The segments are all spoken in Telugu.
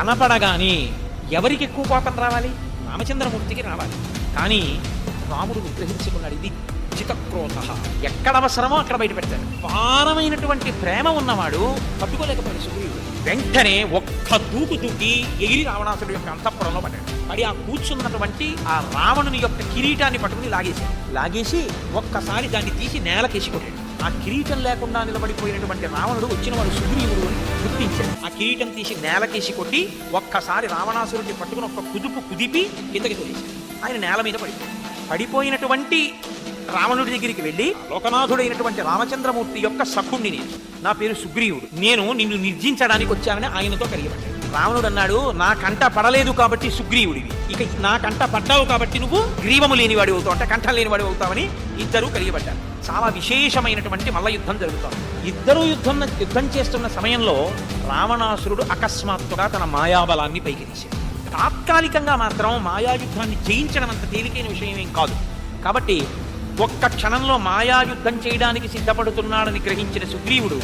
కనపడగానే ఎవరికి ఎక్కువ కోపం రావాలి? రామచంద్రమూర్తికి రావాలి. కానీ రాముడు విగ్రహించుకున్నాడు. ఇది చితక్రోధ ఎక్కడ అవసరమో అక్కడ బయట పెడతాడు. పారమైనటువంటి ప్రేమ ఉన్నవాడు పట్టుకోలేకపోయాడు సుగ్రీవుడు. వెంటనే ఒక్క దూకు దూకి ఎగిరి రావణాసుడు యొక్క అంతఃపురంలో పడ్డాడు. పడి ఆ కూర్చున్నటువంటి ఆ రావణుని యొక్క కిరీటాన్ని పట్టుకుని లాగేశాడు. లాగేసి ఒక్కసారి దాన్ని తీసి నేలకేసి కొట్టాడు. ఆ కిరీటం లేకుండా నిలబడిపోయినటువంటి రావణుడు వచ్చిన వాడు సుగ్రీవుడు అని గుర్తించాడు. ఆ కిరీటం తీసి నేలకేసి కొట్టి ఒక్కసారి రావణాసురుడిని పట్టుకుని ఒక్క కుదుపు కుదిపి కిందకి తోలేశాడు ఆయన నేల మీద పడిపోయాడు. పడిపోయినటువంటి రావణుడి దగ్గరికి వెళ్ళి లోకనాథుడైనటువంటి రామచంద్రమూర్తి యొక్క సఖుణ్ణి నేను. నా పేరు సుగ్రీవుడు. నేను నిన్ను నిర్జించడానికి వచ్చానని ఆయనతో కలిగిపడ్డాను రావణుడు అన్నాడు నా కంట పడలేదు కాబట్టి సుగ్రీవుడివి. ఇక నా కంట పడ్డావు కాబట్టి నువ్వు గ్రీవము లేనివాడు అవుతావు అంటే కంఠం లేనివాడు అవుతావని ఇద్దరూ కలిగిపడ్డారు చాలా విశేషమైనటువంటి మల్ల యుద్ధం జరుగుతాం. ఇద్దరూ యుద్ధం యుద్ధం చేస్తున్న సమయంలో రావణాసురుడు అకస్మాత్తుగా తన మాయాబలాన్ని పైకి తీశాడు. తాత్కాలికంగా మాత్రం మాయాయుద్ధాన్ని జయించడం అంత తేలికైన విషయం ఏం కాదు. కాబట్టి ఒక్క క్షణంలో మాయాయుద్ధం చేయడానికి సిద్ధపడుతున్నాడని గ్రహించిన సుగ్రీవుడు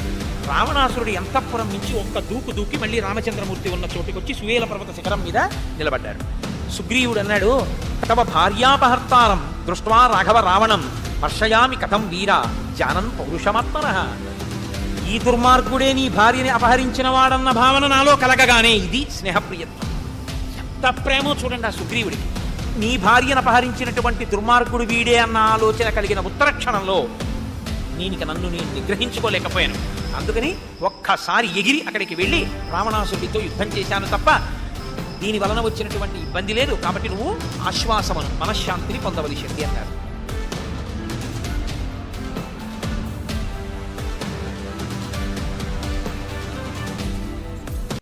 రావణాసురుడి ఎంతపురం నుంచి ఒక్క దూకు దూకి మళ్ళీ రామచంద్రమూర్తి ఉన్న చోటుకొచ్చి సువేల పర్వత శిఖరం మీద నిలబడ్డాడు. సుగ్రీవుడు అన్నాడు తవ భార్యాపహర్తారం దృష్ట్వా రాఘవ రావణం హర్షయామి కథం వీరా జానన్ పౌరుషమాత్మన ఈ దుర్మార్గుడే నీ భార్యని అపహరించిన వాడన్న భావన నాలో కలగగానే ఇది స్నేహప్రియత్వం. ఎంత ప్రేమో చూడండి ఆ సుగ్రీవుడికి. నీ భార్యను అపహరించినటువంటి దుర్మార్గుడు వీడే అన్న ఆలోచన కలిగిన ఉత్తర క్షణంలో నేనిక నన్ను నేను నిగ్రహించుకోలేకపోయాను. అందుకని ఒక్కసారి ఎగిరి అక్కడికి వెళ్ళి రావణాసుడితో యుద్ధం చేశాను తప్ప దీని వలన వచ్చినటువంటి ఇబ్బంది లేదు. కాబట్టి నువ్వు ఆశ్వాసమను మనశ్శాంతిని పొందవలసింది అన్నారు.